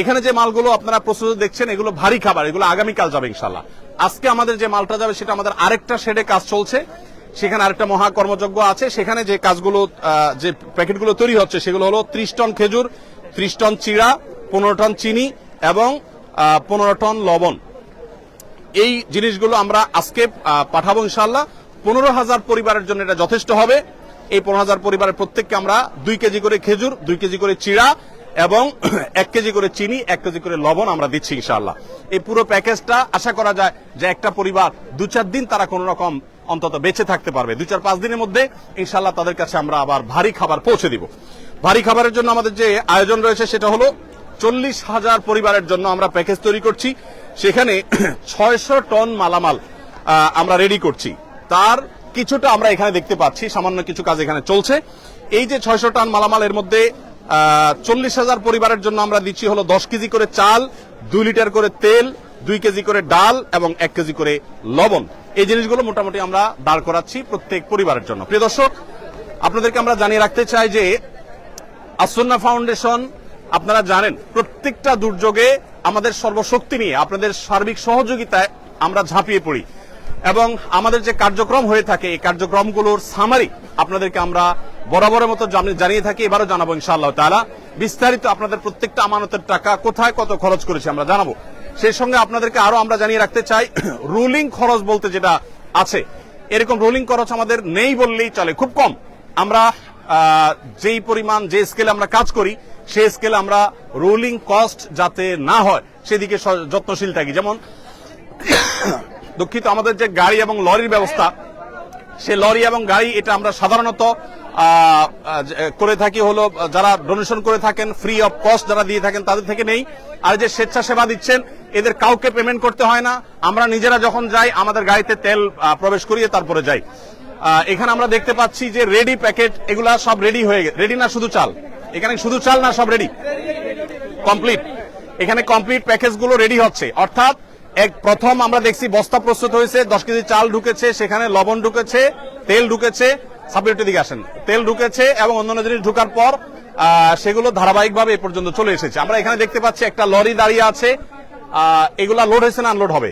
এখানে যে মালগুলো আপনারা প্রস্তুত দেখছেন, এগুলো ভারী খাবার, এগুলো আগামীকাল যাবে ইনশাল্লাহ আজকে আমাদের যে মালটা যাবে, সেটা আমাদের আরেকটা শেডে কাজ চলছে। সেখানে আরেকটা মহা কর্মযজ্ঞ আছে। সেখানে যে কাজগুলো যে প্যাকেটগুলো তৈরি হচ্ছে, সেগুলো হলো ত্রিশ টন খেজুর, ত্রিশ টন চিড়া, পনেরো টন চিনি এবং পনেরো টন লবণ। এই জিনিসগুলো আমরা আজকে পাঠাবো ইনশাল্লাহ পনেরো হাজার পরিবারের জন্য এটা যথেষ্ট হবে। এই পনেরো হাজার পরিবারের প্রত্যেককে আমরা দুই কেজি করে খেজুর, দুই কেজি করে চিড়া এবং এক কেজি করে চিনি, এক কেজি করে লবণ আমরা দিচ্ছি ইনশাল্লাহ এই পুরো প্যাকেজটা আশা করা যায় যে একটা পরিবার দু চার দিন তারা কোন রকম অন্তত বেঁচে থাকতে পারবে। দু চার পাঁচ দিনের মধ্যে ইনশাল্লাহ তাদের কাছে আমরা আবার ভারী খাবার পৌঁছে দিব। ভারী খাবারের জন্য আমাদের যে আয়োজন রয়েছে সেটা হলো চল্লিশ হাজার পরিবারের জন্য আমরা প্যাকেজ তৈরি করছি। সেখানে ছয়শো টন মালামাল আমরা রেডি করছি। তার কিছুটা আমরা এখানে দেখতে পাচ্ছি, সামান্য কিছু কাজ এখানে চলছে। এই যে ছয়শো টন মালামাল এর মধ্যে চল্লিশ হাজার পরিবারের জন্য আমরা দিচ্ছি হলো দশ কেজি করে চাল, দুই লিটার করে তেল, দুই কেজি করে ডাল এবং এক কেজি করে লবণ। এই জিনিসগুলো মোটামুটি আমরা দাঁড় করাচ্ছি প্রত্যেক পরিবারের জন্য। প্রিয় দর্শক, আপনাদেরকে আমরা জানিয়ে রাখতে চাই যে আসন্না ফাউন্ডেশন, আপনারা জানেন, প্রত্যেকটা দুর্যোগে আমাদের সর্বশক্তি নিয়ে, আপনাদের সার্বিক সহযোগিতায় আমরা ঝাঁপিয়ে পড়ি। এবং আমাদের যে কার্যক্রম হয়ে থাকে, এই কার্যক্রমগুলোর সামারি আপনাদেরকে আমরা বরাবরের মতো জানিয়ে থাকি, এবারও জানাব ইনশাআল্লাহ তাআলা। বিস্তারিত আপনাদের প্রত্যেকটা আমানতের টাকা কোথায় কত খরচ করেছি আমরা জানাব। সেই সঙ্গে আপনাদেরকে আরও আমরা জানিয়ে রাখতে চাই, রুলিং খরচ বলতে যেটা আছে, এরকম রুলিং খরচ আমাদের নেই বললেই চলে, খুব কম। আমরা যেই পরিমাণ, যে স্কেলে আমরা কাজ করি, সেই স্কেলে আমরা রোলিং কস্ট যাতে না হয়, সেদিকে যত্নশীল থাকি। যেমন দুঃখিত, আমাদের যে গাড়ি এবং লরির ব্যবস্থা, সে লরি এবং গাড়ি এটা আমরা সাধারণত করে থাকি হলো, যারা ডোনেশন করে থাকেন ফ্রি অফ কস্ট যারা দিয়ে থাকেন, তাদের থেকে নেই। আর যে স্বেচ্ছাসেবা দিচ্ছেন, এদের কাউকে পেমেন্ট করতে হয় না। আমরা নিজেরা যখন যাই, আমাদের গাড়িতে তেল প্রবেশ করিয়ে তারপরে যাই। এখানে আমরা দেখতে পাচ্ছি যে রেডি প্যাকেট এগুলা সব রেডি হয়ে গেছে রেডি না শুধু চাল? এখানে শুধু চাল না সব রেডি কমপ্লিট এখানে কমপ্লিট প্যাকেজগুলো রেডি হচ্ছে। অর্থাৎ এক প্রথম আমরা দেখছি বস্তা প্রস্তুত হয়েছে দশ কেজি চাল ঢুকেছে সেখানে লবণ ঢুকেছে তেল ঢুকেছে। সাবজেক্টের দিকে আসেন। তেল ঢুকেছে এবং অন্যান্য জিনিস ঢুকার পর সেগুলো ধারাবাহিকভাবে এ পর্যন্ত চলে এসেছে। আমরা এখানে দেখতে পাচ্ছি একটা লরি দাঁড়িয়ে আছে। এগুলা লোড হয়েছে না আনলোড হবে?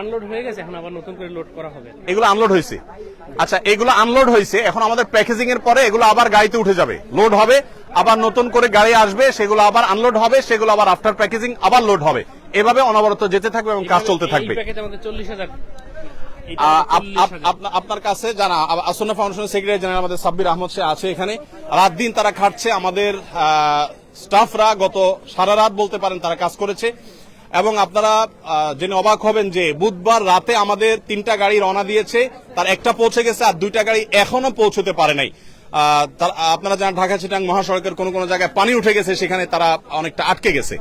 আনলোড হয়ে গেছে এখন আবার নতুন করে লোড করা হবে। এগুলো আনলোড হয়েছে? আচ্ছা এগুলো আনলোড হয়েছে এখন আমাদের প্যাকেজিং এর পরে এগুলো আবার গাড়িতে উঠে যাবে। লোড হবে আবার নতুন করে গাড়ি আসবে সেগুলো আবার আনলোড হবে সেগুলো আবার আফটার প্যাকেজিং আবার লোড হবে। এভাবে অনবরত যেতে থাকবে এবং কাজ চলতে থাকবে। আপনার কাছে জানা আসন্ন ফাউন্ডেশনের সেক্রেটারি জেনারেল আমাদের সাব্বির আহমদ সে আছে এখানে। রাত দিন তারা খাটছে আমাদের স্টাফরা গত সারা রাত বলতে পারেন তারা কাজ করেছে। এবং আপনারা জেনে অবাক হবেন যে বুধবার রাতে আমাদের তিনটা গাড়ি রওনা দিয়েছে তার একটা পৌঁছে গেছে আর দুইটা গাড়ি এখনও পৌঁছতে পারে নাই। আপনারা জানেন ঢাকা চিটাং মহাসড়কের কোন কোন জায়গায় পানি উঠে গেছে সেখানে তারা অনেকটা আটকে গেছে।